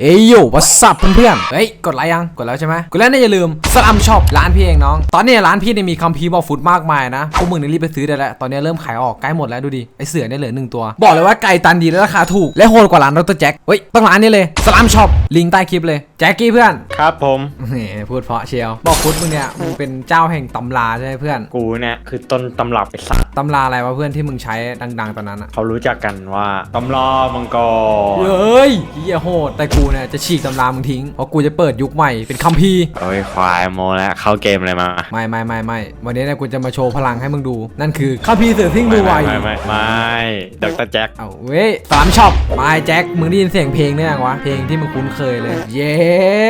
เอ้ยโยวัสซับเพื่อนๆ เฮ้ย กดไลค์ยัง กดแล้วใช่ไหมกดแล้วนะอย่าลืมสลัมช็อปร้านพี่เองน้อง ตอนนี้ร้านพี่เนี่ยมีคัมภีร์บอกฟุตมากมายนะ พวกมึงนี่รีบไปซื้อได้แล้ว ตอนนี้เริ่มขายออกใกล้หมดแล้วดูดิ ไอเสือเนี่ยเหลือหนึ่งตัว บอกเลยว่าไก่ตันดีและราคาถูก และโหดกว่าร้านดรแจ็ค เฮ้ย ต้องร้านนี้เลยสลัมช็อป ลิงก์ใต้คลิปเลย แจ็คกี้เพื่อน ครับผมแหมพูดเพราะเชียวบอกฟุตมึงเนี่ยมึงเป็นเจ้าแห่งตำราใช่ไหมเพื่อน กูเนี่ยคือต้นตำรับไอ้สัตว์ตำราอะไรวะเพื่อนที่มึงใช้ดัง ๆ ตอนนั้นอะเขารู้จักกันว่าตำรามังกรเฮ้ยเฮียโหดแต่กูเนี่ยจะฉีกตำรามึงทิ้งเพราะกูจะเปิดยุคใหม่เป็นคัมภีร์โอ้ยควายโมแล้วเข้าเกมเลยมาไม่ไม่ไม่ไม่วันนี้เนี่ยกูจะมาโชว์พลังให้มึงดู นั่นคือคัมภีร์เสือซิ่งมือไวไม่ไม่ไม่ดรแจ็คเอาเว้ยสามช็อปมาแจ็คมึงได้ยินเสียงเพลงเนี่ยยังวะเพลงที่มึงคุ้นเคยเลยเย็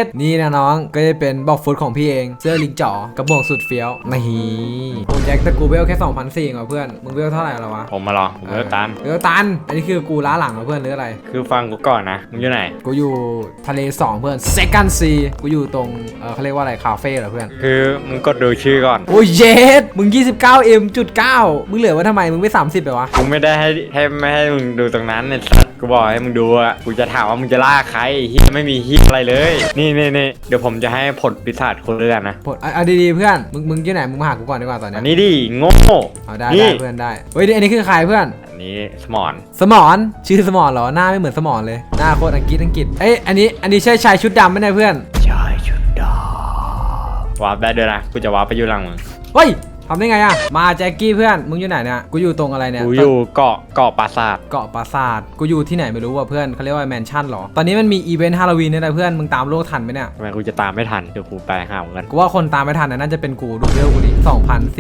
ดนี่นะน้องก็จะเป็นบอกฟุตของพี่เองเสื้อลิงจ่อกระบอกสุดเฟี้ยวนี่โอ้แจ็คแต่กูเวลแค่2 0 0 4เองว่ะเพื่อนมึงเวลเท่าไหร่แล้ววะผมมาลองผมเลือกตันเวลตันอันนี้คือกูล้าหลังเหรอเพื่อนหรืออะไร คือฟังกูก่อนนะมึงอยู่ไหนกูอยู่ทะเลสองเพื่อน second sea กูอยู่ตรงเออเขาเรียกว่าอะไรคาเฟ่เหรอเพื่อน คือมึงกดดูชื่อก่อน โอ้ยเย็ดมึง 29m จุด9มึงเหลือไว้ทำไม มึงไม่ 30ไปวะ กูไม่ได้ให้ให้ไม่ให้มึงดูตรงนั้นไอ้สัตว์กูบอกให้มึงดูอะกูจะถามว่ามึงจะล่าใครเฮียไม่มีเฮียอะไรเลย นี่นี่นี่เดี๋ยวผมจะให้ผลปีศาจคนเลือนนะ ผลอะเอาดีๆเพื่อน มึงมึงที่ไหน มึงมาหากูก่อนดีกว่าตอนเนี้อัยนนี้ดิโง่ เอาได้นี่ได้เพื่อนได้ เฮ้ยอันนี้คือใครเพื่อนอั นนี้สมอนสมอนชื่อสมอนเหรอหน้าไม่เหมือนสมอนเลยหน้าโคตรอังกฤษอังกฤษเอ้ยอันนี้อันนี้ใช่ชายชุดดำไหมเนี่ยเพื่อนชายชุดดวาร์ปได้ด้วยนะกูจะวาร์ปไปอยู่หลังมึงเฮ้ย ทำได้ไงอะมาแจ็คกี้เพื่อน มึงอยู่ไหนเนี่ย กูอยู่ตรงอะไรเนี่ย กูอยู่เกาะเกาะปราสาท เกาะปราสาท กูอยู่ที่ไหนไม่รู้ว่ะเพื่อนเขาเรียกว่าแมนชั่นเหรอ ตอนนี้มันมีอีเวนต์ฮาโลวีนเนี่ยนะเพื่อน มึงตามโลกทันไหมเนี่ยทำไมกูจะตามไม่ทัน เดี๋ยวกูไปหามึงกันกูว่าคนตามไม่ทันนะน่าจะเป็นกูดูเร็วกูดิ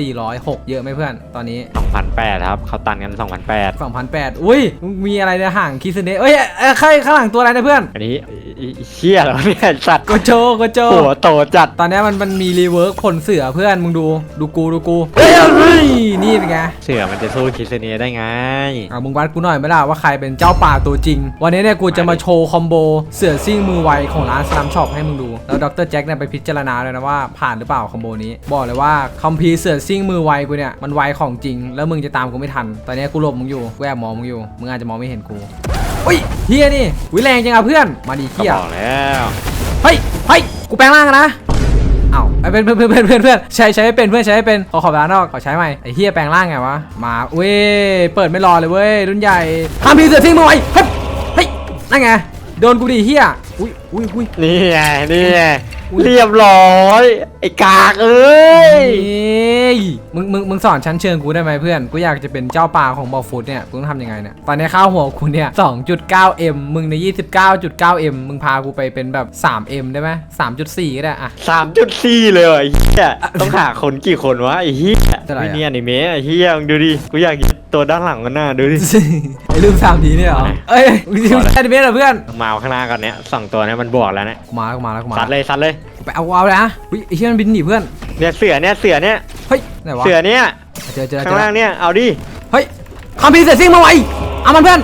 2,406 เยอะไหมเพื่อน ตอนนี้2008ครับเขาตันกัน2008 2,008อุ้ย มึงมีอะไรเนี่ยห่างคิสเนเอ้ยเอ้ยใครข้างหลังตัวอะไรนะเพื่อน อันนี้ ไอ้ไอ้ไอ้เชี่ยแล้วเนี่ยไอ้สัตว์โกโจโกโจ หัวโตจัด ตอนนี้มันมันมีรีเวิร์กผลเสือเพื่อนมึงดูดูกูดูกูเอ้ยเฮ้ยนี่เป็นไง เสือมันจะสู้คิสเนียได้ไง อะมึงวัดกูหน่อยไหมล่ะว่าใครเป็นเจ้าป่าตัวจริง วันนี้เนี่ยกูจะมาโชว์คอมโบเสือซิ่งมือไวของร้านสลัมช็อปให้มึงดู แล้วดรแจ็คเนี่ยไปพิจารณาเลยนะว่าผ่านหรือเปล่าคอมโบนี้ บอกเลยว่าคอมพีร์เสือซิ่งมือไวกูเนี่ยมันไวของจริง แล้วมึงจะตามกูไม่ทัน ตอนนี้กูหลบมึงอยู่กูแอบมองมึงอยู่ มึงอาจจะมองไม่เห็นกู อุ้ยเฮียนี่วิแรงจังอะเพื่อน มาดีก็เฮียบอกแล้ว เฮ้ยเฮ้ยกูแปลงร่างนะเอ้าไอ้เป็นเพื่อนเพื่อนเพื่อนเพื่อนเพื่อนใช้ใช้ไม่เป็นเพื่อนใช้ไม่เป็นขอขอเวลานอกขอใช้ใหม่ไอ้เฮียแปลงร่างไงวะมาเว้ยเปิดไม่รอเลยเว้ยรุ่นใหญ่ทำพีเสือทิ้งมือไว้เฮ้ยเฮ้ยนั่นไงโดนกูดิเฮียอุ้ยอุ้ยอุ้ย นี่ไงนี่ไงอุ๊ย เรียบร้อย ไอ้กากเอ้ยเอ้ยมึงมึงมึงสอนชั้นเชิงกูได้ไหมเพื่อน กูอยากจะเป็นเจ้าป่าของบอลฟูดเนี่ย กูต้องทำยังไงเนี่ย ตอนนี้ข้าวหัวกูเนี่ย 2.9m มึงใน 29.9m มึงพากูไปเป็นแบบ 3m ได้ไหม3.4 ก็ได้อะ สามจุดสี่เลยเหรอไอ้เหี้ยต้องหาคนกี่คนวะไอ้เหี้ยเท่าไหร่อะ ไม่เนี่ยนี่เมะไอ้เหี้ยมึงดูดิกูอยากยิงตัวด้านหลังกันหน้าดูดิ ไอ้รูปสามทีเนี่ยเหรอ เอ้ยมึงจะแอนิเมะเหรอเพื่อน มาเอาข้างหน้าก่อนเนี้ยสองตัวเนี้ยมันบวกแล้วเนี่ยกูมาแล้วกูมาแล้วกูมาซัดเลยซัดเลยไปเอาเอาเลยนะอุ้ยไอ้เชี่ยมันบินหนีเพื่อนเนี่ยเสือเนี่ยเสือเนี่ยเฮ้ยไหนวะเสือเนี่ยเจอเจอเจข้างอล่างเนี่ยเอาดิเฮ้ยคอมพิวเตอร์ซิ่งมาไวเอามันเพื่อน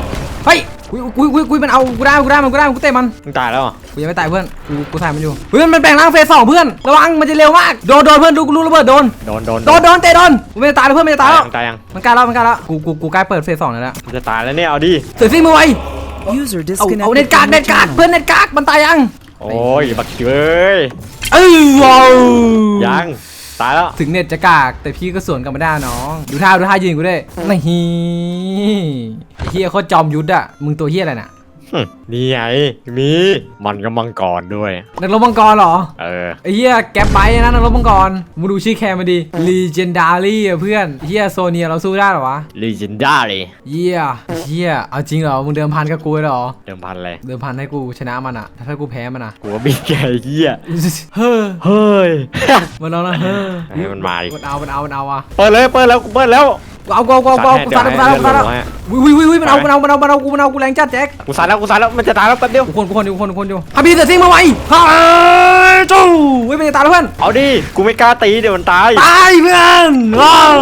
เฮ้ยกุยกุยกุยกุยมันเอากูได้กูได้มันกูได้มันกูเตะมันมึงตายแล้วเหรอกูยังไม่ตายเพื่อนกูกูถ่ายมันอยู่เพื่อนมันแปลงร่างเฟสสองเพื่อนระวังมันจะเร็วมากโดนโดนเพื่อนดูกูรู้ระเบิดโดนโดนโดนโดนโดนเตะโดนกูไม่ได้ตายแล้วเพื่อนไม่ได้ตายแล้วตายยังมันใกล้แล้วมันใกล้แล้วกูกูกูใกล้เปิดเฟสสองแล้วแหละมันจะตายแล้วเนี่ยเอาดิเสือซิ่งมาไว User เอา disconnected. เอาเน็ตกาก from เน็ your ตกาก channel. เพื่อนเน็ตกากมันตายยัง โอ้ยบักเอ้ยเอ้ยว้าวยังตายแล้วถึงเน็ตจะกากแต่พี่ก็สวนกลับมาได้น้อง ดูท่าดูท่ายืนกูด้วยนี่ไอ้เฮียโคตรจอมยุทธอะมึงตัวเฮียอะไรน่ะหึ นี่ไงมีมันก็มังกรด้วย นักรบมังกรเหรอ เออ ไอ้เฮียแกปไปนะนักรบมังกรมึงดูชื่อแคมมาดิ Legendary อะเพื่อนเฮียโซเนียเราสู้ได้เหรอวะ legendary เฮียเฮียเอาจริงเหรอ มึงเดิมพันกับกูเลยเหรอ เดิมพันเลยเดิมพันให้กูชนะมันอะถ้ากูแพ้มันอะกูว่าบิ๊กใหญ่เหี้ยเฮ้อเฮ้ยมันเอาละเฮ้อให้มันมาดิมันเอามันเอามันเอาอะเปิดเลยเปิดแล้วกูเปิดแล้ว เอากูเอากูเอากูเอากูสัซัตดว์กูซัดให้กูซัดเดี๋ยวให้วิววิววิมันเอามันเอามันเอามันเอากูมันเอากูแรงจัดแจ็คกูสายแล้วกูสายแล้วมันจะตายแล้วแป๊บเดียวกูคนกูคนอยู่กูคนกูคนอยู่ฮับบี้เสือซิงมาไวฮ่าจู้เว้ยเป็นตายแล้วเพื่อนเอาดิกูไม่กล้าตีเดี๋ยวมันตายตายเพื่อนว้าว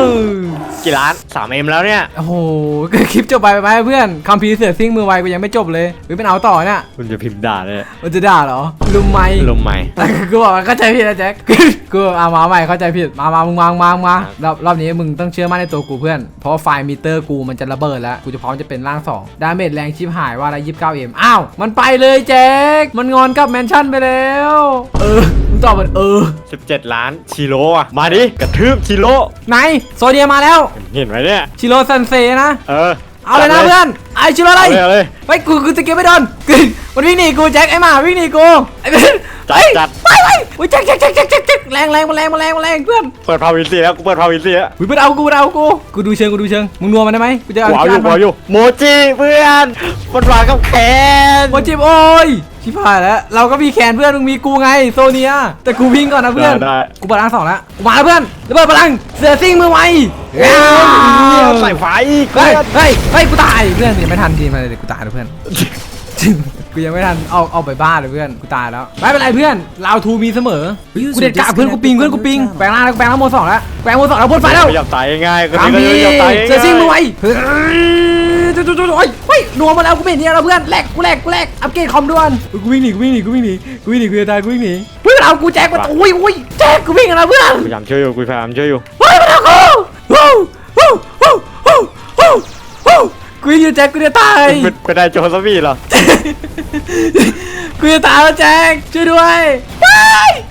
กี่ล้านสามเอ็มแล้วเนี่ย โอ้โหคลิปจบไปไปเพื่อนคัมภีร์เสือซิ่งมือไวกูยังไม่จบเลยเฮ้ยเป็นเอาต่อเนี่ยคุณจะพิมพ์ด่าเลยมันจะด่าเหรอลุมไหมลมใหม่ แต่กูบอกว่าเข้าใจผิดนะแจ็ค กูเอามาใหม่เข้าใจผิดมามามึงมามึงมามึงมารอบรอบนี้มึงต้องเชื่อมั่นในตัวกูเพื่อน เพราะว่าไฟล์มิเตอร์กูมันจะระเบิดแล้ว กูจะพร้อมจะเป็นร่างสองดาเมจแรงชิบหายว่าละยี่สิบเก้าเอ็มอ้าว มันไปเลยแจ็ค มันงอนกับแมนชั่นไปแล้ว เออมึงตอบมันเออ 17 ล้านชิโร่อะมาดิกระทืบชิโร่ไหนโซเดียมาแล้วเห็นไหมเนี่ยชิโร่ซันเซนะ เออเอาเลยนะเพื่อนไอชิโร่อะไรเอาเลยเอาเลยเฮ้ยกูกูจะเก็บไม่โดนกูมันวิ่งหนีกูแจ็คไอ้หมาวิ่งหนีกูไอ้เพื่อนจัดเฮ้ยจัดไปไปอุ้ยแจ็คแจ็คแจ็คแจ็คแจ็คแจ็คแรงแรงมาแรงมาแรงมาแรงเพื่อนเปิดพาวินซีแล้วกูเปิดพาวินซีแล้วอุ้ยมันเอากูมันเอากูกูดูเชิงกูดูเชิงมึงนัวมันได้ไหมกูจะกูเอาอยู่กูเอาอยู่โมจิเพื่อนมันวางกับแขนโมจิบโอ้ย ชิบหายแล้ว เราก็มีแขนเพื่อนมึงมีกูไงโซเนีย แต่กูวิ่งก่อนนะเพื่อน ได้ได้กูเปิดร่างสองแล้วกูมาแล้วเพื่อนระเบิดพลังเสือซิ่งมือไวใส่ไฟอีกเฮ้ยเฮ้ยเฮ้ยกูตายเพื่อนยังไม่ทันทีมาเลยกูตายแล้วเพื่อนกูยังไม่ทันเอาเอาไปบ้านเลยเพื่อนกูตายแล้วไม่เป็นไรเพื่อนเราทูมีเสมอกูเด็ดกาเพื่อนกูปิงเพื่อนกูปิงแปลงร่างแล้วแปลงร่างโมสองแล้วแปลงโมสองแล้วพ่นไฟแล้วไม่ยอมตายง่ายๆคนตามนี้พี่ก็ไม่ยอมตายง่ายๆเสือซิ่งมือไวเฮ้ยจุ๊ๆๆๆโอ้ยเฮ้ย นัวมาแล้วกูไม่เห็นเนี่ยแล้วเพื่อนแหลกกูแหลกกูแหลกอัปเกรดคอมด่วนกูวิ่งหนีกูวิ่งหนีกูวิ่งหนีกูวิ่งหนีกูจะตายกูวิ่งหนีเพื่อนเอากูแจ็คมาอุ้ยอุ้ยแจ็คกูวิ่งกันแล้วเพื่อนพยายามช่วยอยู่กูพยายามช่วยอยู่เฮ้ยมันเอากูวู้วู้วู้วู้วู้วู้กูวิ่งอยู่แจ็คกูจะตายเป็นเป็นได้โจรสปีเหรอกูจะตายแล้วแจ็คช่วยด้วยไปวู้ฮู้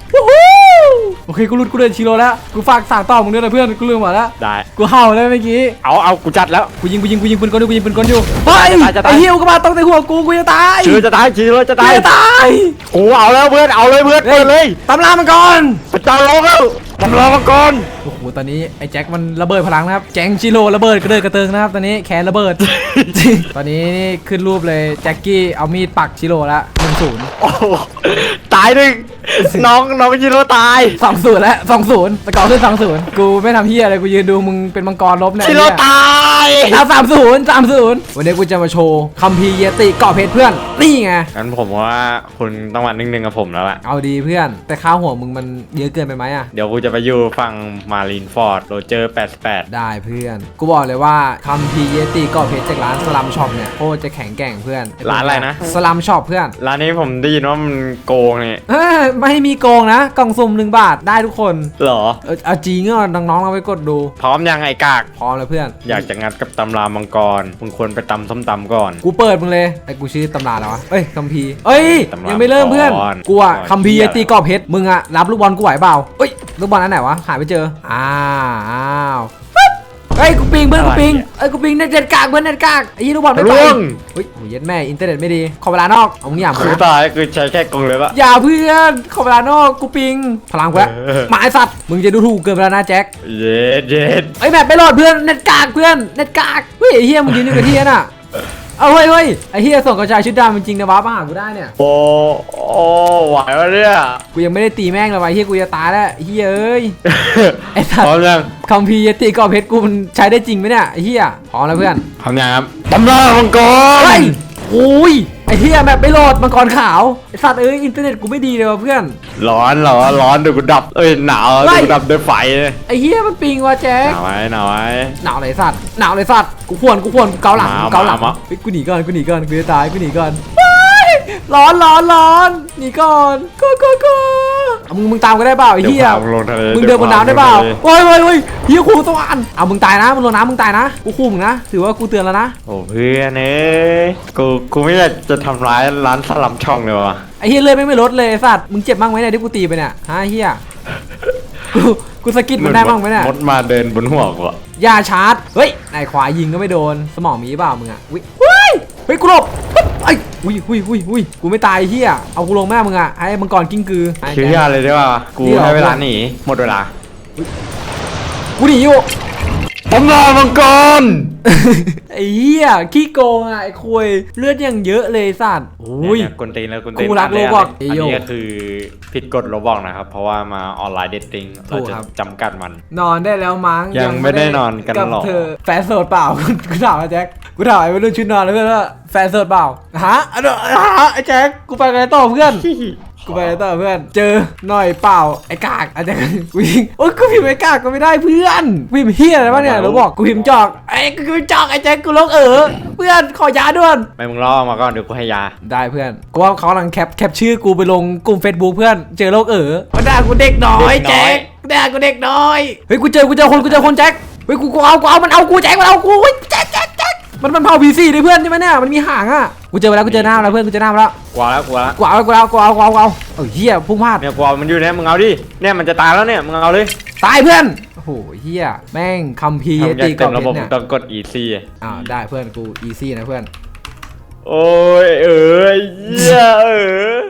โอเคกูรุดกูเดินชิโร่แล้วกูฝากสารต่อมึงด้วยนะเพื่อนกูลืมหมดแล้วได้กูเห่าเลยเมื่อกี้เอาเอากูจัดแล้วกูยิงกูยิงกูยิงปืนกลอยู่กูยิงปืนกลอยู่เฮ้ยจะตายจะตายไอ้เหี้ยกูมาตรงในหัวกูกูจะตายชิโร่จะตายชิโร่จะกูตายจะตายกูเอาแล้วเพื่อนเอาเลยเพื่อนเปิดเลยตำรามันก่อนประจานร้องแล้วตำรวจมาก่อนโอ้โหตอนนี้ไอ้แจ็คมันระเบิดพลังนะครับแจงชิโร่ระเบิดกระเดิดกระเติงนะครับตอนนี้แขนระเบิด ตอนนี้นี่ขึ้นรูปเลยแจ็คกี้เอามีดปักชิโร่ละหนึ่งศูนย์โอ้โหตายหนึ่ง น้องน้องชิโร่ตายสองศูนย์แล้วสองศูนย์สกอร์ขึ้นสองศูนย์กูไม่ทำเฮียอะไรกูยืนดูมึงเป็นมังกรลบเนี่ยชิโร่ไอ้เหี้ยตาย เอาสามศูนย์สามศูนย์วันนี้กูจะมาโชว์คัมภีร์เยติเกาะเพชรเพื่อนนี่ไงงั้นผมว่าคุณต้องมาหนึ่งหนึ่งกับผมแล้วล่ะ เอาดีเพื่อน แต่ข้าวหัวมึงมันเยอะเกินไปไหมอะเดี๋ยวกูจะไปอยู่ฝั่งมารีนฟอร์ดโรเจอร์88 ได้เพื่อน กูบอกเลยว่าคัมภีร์เยติเกาะเพชรจากร้านสลัมช็อปเนี่ยโคตรจะแข็งแกร่งเพื่อนร้านอะไรนะ สลัมช็อปเพื่อน ร้านนี้ผมได้ยินว่ามันโกงนี่เอ้ยไม่มีโกงนะกล่องสุ่มหนึ่งบาทได้ทุกคน เหรอ เออเอาจริงอะน้องๆเราไปกดดู พร้อมยังไอ้กาก พร้อมแล้วเพื่อน อยากจะงัดกับตำรามังกรมึงควรไปตำส้มตำก่อน กูเปิดมึงเลยไอ้กูชื่อตำราแล้ววะเอ้ยคัมภีร์เอ้ยตำรายังไม่เริ่มเพื่อนก่อนกูอะก่อนคัมภีร์เหี้เยยติเกาะเพชรมึงอะรับลูกบอลกูไหวเปล่าเอ้ยลูกบอลอันไหนวะหาไม่เจออ้าวอ้าวปึ๊บ เฮ้ยกูปิงเพื่อนกูปิงเอ้ยกูปิงเน็ตเด็ดกากเพื่อนเน็ตกากไอ้ยี่ลูกบอลไม่ไปร่วง เฮ้ยโอ้ยเย็ดแม่อินเทอร์เน็ตไม่ดีขอเวลานอกเอามึงอย่าคือมาตายคือใช้แค่กรงเลยปะอย่าเพื่อนขอเวลานอกกูปิงพลังกูแล้วเออหมาไอสัตว์มึงจะดูถูกเกินไปแล้วนะแจ็ค เย็ดเย็ดไอ้ยแบบไปโหลดเพื่อนเน็ตกากเพื่อนเน็ตกากเฮ้ยไอ้เฮียมึงยืนอยู่กับที่น่ะ เอาเฮ้ยเฮ้ยไอ้เฮียส่งกระจายชุดดำจริงๆนะวะมาหากูได้เนี่ย โอ้โอ้ไหววะเนี่ยกูยังไม่ได้ตีแม่งเลยว่ะไอ้เฮียกูจะตายแล้วไอ้เฮียเอ้ย ไอ้สัพร้อตมว์ยังคัมภีร์ยติกรอบเพชรกูมันใช้ได้จริงไหมเนี่ยไอ้เฮียพร้อมแล้วเพื่อนพร้อมยังครับตำรามังกรเฮ้ยโอ้ย ไอ้เฮียแบบไปโหลดมังกรขาวไอ้สัตว์เอ้ยอินเทอร์เน็ตกูไม่ดีเลยว่ะเพื่อน ร้อนเหรอร้อนเดี๋ยวกูดับเอ้ยหนาวเฮ้เดี๋ยวยกูดับด้วยไฟเลยไอ้เฮียมันปิงว่ะแจ็หค นาวไว้หนาวไว้หนาวเลยสัตว์หนาวเลยสัตว์กูควรกูควรกูเกาหลังมากูเกาหลังมามา เฮ้ยกูหนีก่อนกูหนีก่อนกูจะตายกูหนีก่อนเฮ้ยร้อนร้อนร้อนหนีก่อนกูกูกู เอามึงมึงตามก็ได้เปล่าไอ้เดี๋ยวเฮียพามึงลงทะเลมึงเดินบนน้ำได้เปล่าดี๋ยวพโอ้ยโอ้ยโอ้ยเฮียครูสวรรค์เอามึงตายนะมึงลงน้ำมึงตายนะกูขู่มึงนะถือว่ากูเตือนแล้วนะโอ้เพื่อนเอ้ยกูกูไม่อยากจะทำร้ายร้านสลัมช่องเลยวะไอ้เฮียเลือดไม่ไม่ลดเลยไอ้สัตว์มึงเจ็บบ้างไหมเนี่ยที่กูตีไปเนี่ยฮะเฮียกูกูสะกิดมันได้บ้างไหมเนี่ยมดมาเดินบนหัวกูอะอย่าชาร์จเฮ้ยนายขวายิงก็ไม่โดน สมองมีเปล่ามึงอะวิเฮ้ยเฮ้ยกูหลบปึ๊บไอ้ยอุ้ยอุ้ยอุ้ยอุ้ยกูไม่ตายไอ้เฮียเอากูลงแม่มึงอะไอ้มังกรกิ้งกือไอ้คิวยาเลยได้ป่ะกูนี่เหรอให้เวลาหนีหมดเวลากูหนีอยู่ผมรอมังกรไอ้เหี้ยขี้โกงอะไอ้คุยเลือดยังเยอะเลยสัตว์โอ้ยเนี่ยกวนตีนแล้วกวนตีนกูรักนนี้ Roblox อันเอโยนี้ก็คือผิดกฎโรบอกนะครับ เพราะว่ามาออนไลน์เดทติ้งถูเรากจะครับจำกัดมัน นอนได้แล้วมั้งยังไม่ได้นอนกันกับหรอเธอแฟนโสดเปล่ากูถามไอ้แจ็ค กูถามไอ้วัยรุ่นชุดนอนแล้วเพื่อนว่าแฟนโสดเปล่าฮะอะเดี๋ยวฮะไอ้แจ็คกูไปกันต่อเพื่อน กูไปแล้วต่อเพื่อน เจอหน่อยเปล่าไอ้กากอาจจะกูยิงโอ้ยกูพิมพ์ไอ้กากก็ไม่ได้เพื่อนกูพิมพ์เฮียอะไรวะเนี่ยเราบอกกูพิมพ์จอกไอ้กูพิมพ์จอกไอ้แจ็คกูลงเออเพื่อนขอยาด่วนไม่มึงล่อมาก่อนเดี๋ยวกูให้ยา ได้เพื่อนกูว่าเขากำลังแคปแคปชื่อกูไปลงกลุ่ม Facebook เพื่อน เจอโลกเออมาด่ากูเด็กน้อยเด็กน้อยแจ็คด่ากูเด็กน้อยเฮ้ยกูเจอกูเจอคนกูเจอคนแจ็คเฮ้ยกูกูเอากูเอามันเอากูแจ็คมันเอากูเฮ้ยแจ็คแจ็คแจ็ค มันมันเผาพีซีเลยเพื่อนใช่ไหมเนี่ยมันมีหางอะกูเจอไปแล้วกูเจอหน้ามันแล้วเพื่อนกูเจอหน้ามันแล้วกลัวแล้วกลัวแล้วกูเอากูเอากูเอากูเอากูเอาเอ้ยเฮียพุ่งพลาดเนี่ยกลัวมันอยู่เนี่ยมึงเอาดิเนี่ยมันจะตายแล้วเนี่ยมึงเอาเลยตายเพื่อนโอ้โหเฮียแม่งคัมภีร์ทำจะตีกเต็อบมเพระชบบรเนี่ยต้องกด easy อ้าวได้เพื่อนกูอีซี่นะเพื่อนโอ้ยเอ้ยเหี้ยเออ